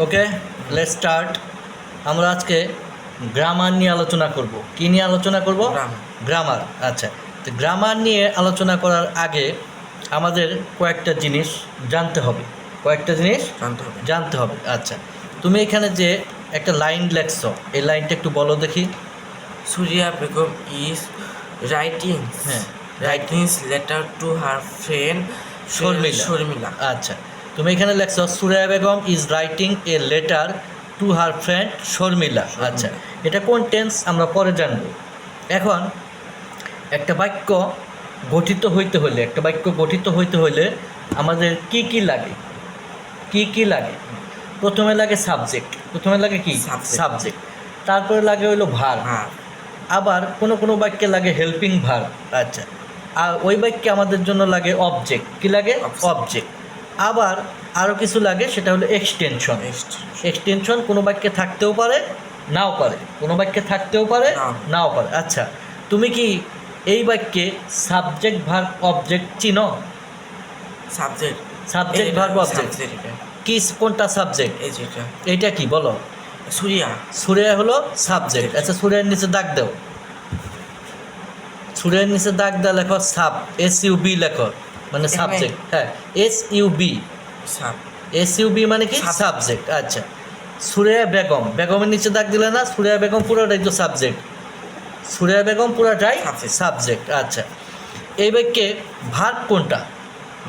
Okay let start আমরা আজকে grammar নিয়ে আলোচনা করব। কি নিয়ে আলোচনা করব. গ্রামার আচ্ছা। তো গ্রামার নিয়ে আলোচনা করার আগে আমাদের কয়েকটা জিনিস জানতে হবে। কয়েকটা জিনিস জানতে হবে। জানতে হবে আচ্ছা। তুমি এখানে যে একটা লাইন লেখছ এই লাইনটা একটু বলো দেখি। Surya Begum is writing. হ্যাঁ। writing letter to her friend Sharmila Sharmila আচ্ছা। তুমি এখানে লেখছো Suraiya Begum is writing a letter to her friend Sharmila আচ্ছা এটা কোন টেন্স আমরা পরে জানব। এখন একটা বাক্য গঠিত হইতে হলে একটা বাক্য গঠিত হইতে হলে আমাদের কি কি লাগে? কি কি লাগে? প্রথমে লাগে সাবজেক্ট প্রথমে লাগে কি? সাবজেক্ট তারপরে লাগে হইল ভার হ্যাঁ আবার কোনো কোনো বাক্যে লাগে হেল্পিং ভার আচ্ছা আর ওই বাক্যে আমাদের জন্য লাগে অবজেক্ট কি লাগে? অবজেক্ট আবার আরও কিছু লাগে সেটা হলো এক্সটেনশন এক্সটেনশন কোনো বাক্যে থাকতেও পারে নাও পারে। কোনো বাক্যে থাকতেও পারে নাও। পারে। আচ্ছা তুমি কি এই বাক্যে সাবজেক্ট ভার অবজেক্ট চিনো? সাবজেক্ট সাবজেক্ট ভার অবজেক্ট কি কোনটা সাবজেক্ট এইটা কি বলো? সুরিয়া। সুরিয়া হলো সাবজেক্ট আচ্ছা সুরিয়ার নিচে দাগ দাও। সুরিয়ার নিচে দাগ দাও লেখো সাব এস ইউ বি লেখো। মানে সাবজেক্ট হ্যাঁ S U B sub S U B মানে কি? সাবজেক্ট আচ্ছা। সুরেয়া বেগম বেগমের নিচে দাগ দিলে না সুরেয়া বেগম পুরোটাই তো সাবজেক্ট সুরেয়া বেগম পুরোটাই. সাবজেক্ট আচ্ছা। এই বাক্যে ভার্ব কোনটা?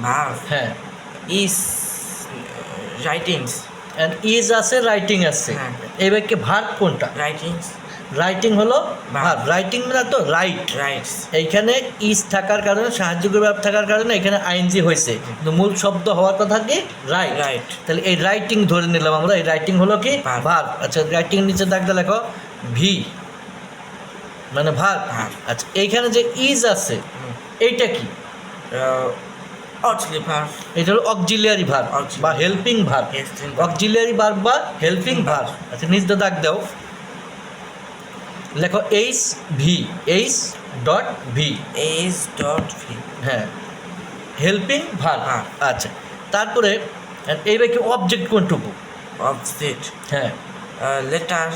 ভার। হ্যাঁ। ইজ রাইটিংস অ্যান্ড ইজ আছে রাইটিং আছে। হ্যাঁ। এই বাক্যে ভার্ব কোনটা? রাইটিংস রাইটিং হলো. ভার্ব রাইটিং মানে তো রাইট রাইটস এইখানে ইজ থাকার কারণে সাহায্যকারী ভাব থাকার কারণে এখানে আইনজি হয়েছে। কিন্তু মূল শব্দ হওয়ার কথা কি? রাইট রাইট তাহলে এই রাইটিং ধরে নিলাম আমরা। এই রাইটিং হলো কি. ভার আচ্ছা রাইটিং নিচে দাগটা লেখো। ভি মানে ভার. আচ্ছা এইখানে যে ইজ আছে এইটা কি? এটা হলো অক্সিলিয়ারি ভার Auxiliary. বা হেল্পিং ভার Helping verb. অক্সিলিয়ারি ভার বা হেল্পিং ভার আচ্ছা নিচটা দাগ দাও। লেখো H V H dot V. H dot V. হ্যাঁ হেল্পিং ভার Verb. আচ্ছা তারপরে এইবার কি অবজেক্ট কোনটুকু? অবজেক্ট হ্যাঁ। লেটার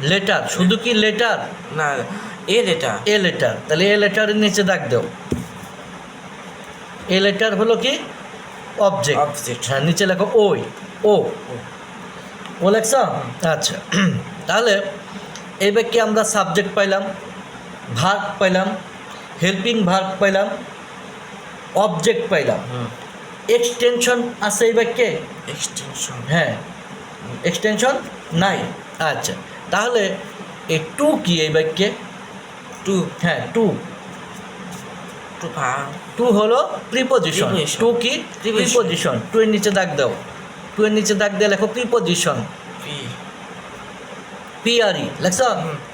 লেটার শুধু কি লেটার না এ লেটার এ লেটার তাহলে এ লেটারের নিচে দাগ দাও। এ লেটার হলো কি? Object Object. হ্যাঁ নিচে লেখো ওই ও। ও লেখছ? আচ্ছা তাহলে এই বাক্যে আমরা সাবজেক্ট পাইলাম ভার্ব পাইলাম হেল্পিং ভার্ব পাইলাম অবজেক্ট পাইলাম। এক্সটেনশন আছে এই বাক্যে এক্সটেনশন হ্যাঁ। এক্সটেনশন নাই। আচ্ছা তাহলে এই টু কি এই বাক্যে টু। হ্যাঁ টু। টু হলো প্রিপোজিশন টু কি. প্রিপোজিশন টু এর নিচে দাগ দাও। টু এর নিচে দাগ দিয়ে লেখো প্রিপোজিশন পিআরই লেখছ।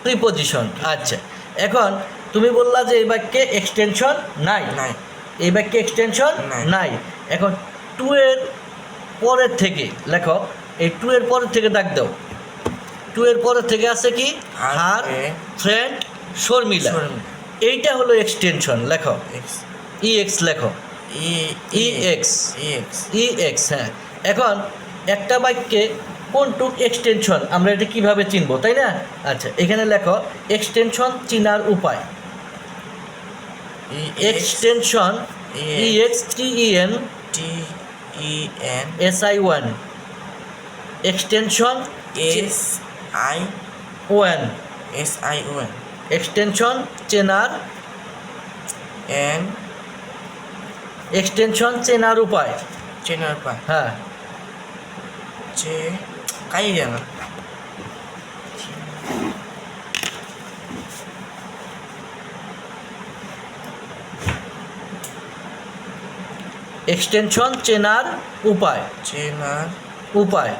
প্রিপোজিশন আচ্ছা। এখন তুমি বললা যে এই বাক্যে এক্সটেনশন নাই। নাই। এই বাক্যে এক্সটেনশন নাই। এখন টু এর পরের থেকে লেখো এই টু এর পরের থেকে দাগ দাও। টু এর পরের থেকে আছে কি? আর হার ফ্রেন্ড শর্মিলা। শর্মিলা। এইটা হলো এক্সটেনশন লেখো। ই এক্স লেখো। E E X E X E X হ্যাঁ। এখন একটা বাক্যে কোনটুক এক্সটেনশন আমরা এটা কীভাবে চিনব তাই না? আচ্ছা এখানে লেখো এক্সটেনশন চিনার উপায়। Extension E X T E N T E N S I one extension S I one S I O N extension চেনার এন এক্সটেনশন চেনার উপায়। চেনার পা হ্যাঁ। যে কাই জানা এক্সটেনশন চেনার উপায় চেনার উপায়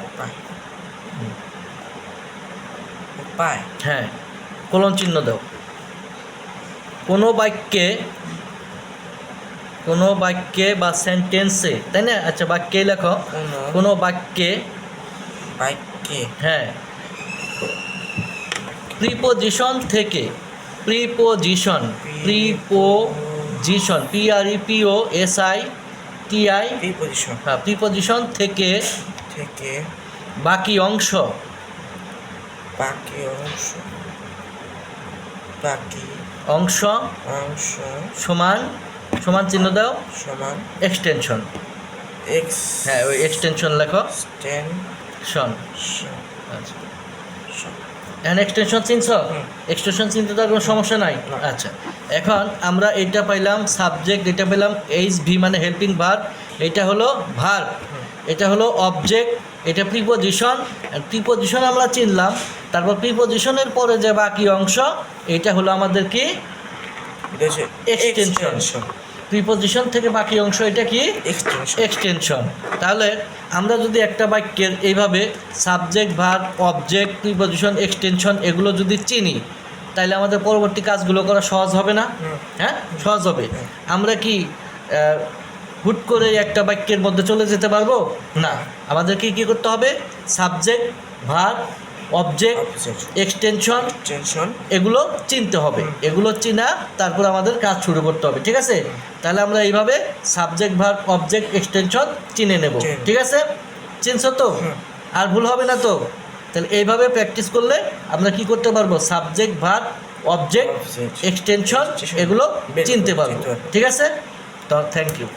উপায় হ্যাঁ কোলন চিহ্ন দাও। কোনো বাক্যে কোনো বাক্যে বা সেন্টেন্সে তাই না? আচ্ছা বাক্যে লেখো। কোনো বাক্যে বাক্যে হ্যাঁ। প্রিপোজিশন থেকে preposition preposition P R E P O S I T I preposition. হ্যাঁ প্রিপোজিশন থেকে থেকে বাকি অংশ। বাকি অংশ বাকি অংশ অংশ সমান সমান চিহ্ন দাও। সমান এক্সটেনশন এক্স হ্যাঁ ওই এক্সটেনশন লেখো। টেন শন আচ্ছা। এখন এক্সটেনশন চিনছ? এক্সটেনশন চিনতে তো কোনো সমস্যা নাই? আচ্ছা এখন আমরা এটা পাইলাম সাবজেক্ট এটা পেলাম এইচ ভি মানে হেল্পিং ভার্ব এটা হলো ভার্ব এটা হলো অবজেক্ট এটা প্রিপোজিশন প্রিপোজিশন আমরা চিনলাম তারপর প্রিপোজিশনের পরে যে বাকি অংশ এটা হলো আমাদের কি? এক্সটেনশন প্রিপোজিশন থেকে বাকি অংশ এটা কি? এক্সটেনশন তাহলে আমরা যদি একটা বাক্যের এইভাবে subject verb object preposition extension এগুলো যদি চিনি তাহলে আমাদের পরবর্তী কাজগুলো করা সহজ হবে না? হ্যাঁ? সহজ হবে। আমরা কি হুট করে একটা বাক্যের মধ্যে চলে যেতে পারব? না। আমাদেরকে কি করতে হবে? Subject verb object extension extension এগুলো চিনতে হবে। এগুলো চিনা তারপর আমাদের কাজ শুরু করতে হবে ঠিক আছে? তাহলে আমরা এইভাবে সাবজেক্ট ভার্ব অবজেক্ট এক্সটেনশন চিনে নেব ঠিক আছে? চিনছো তো? আর ভুল হবে না তো? তাহলে এইভাবে প্র্যাকটিস করলে আমরা কি করতে পারব? সাবজেক্ট ভার্ব অবজেক্ট এক্সটেনশন এগুলো চিনতে পারব। ঠিক আছে? তো থ্যাংক ইউ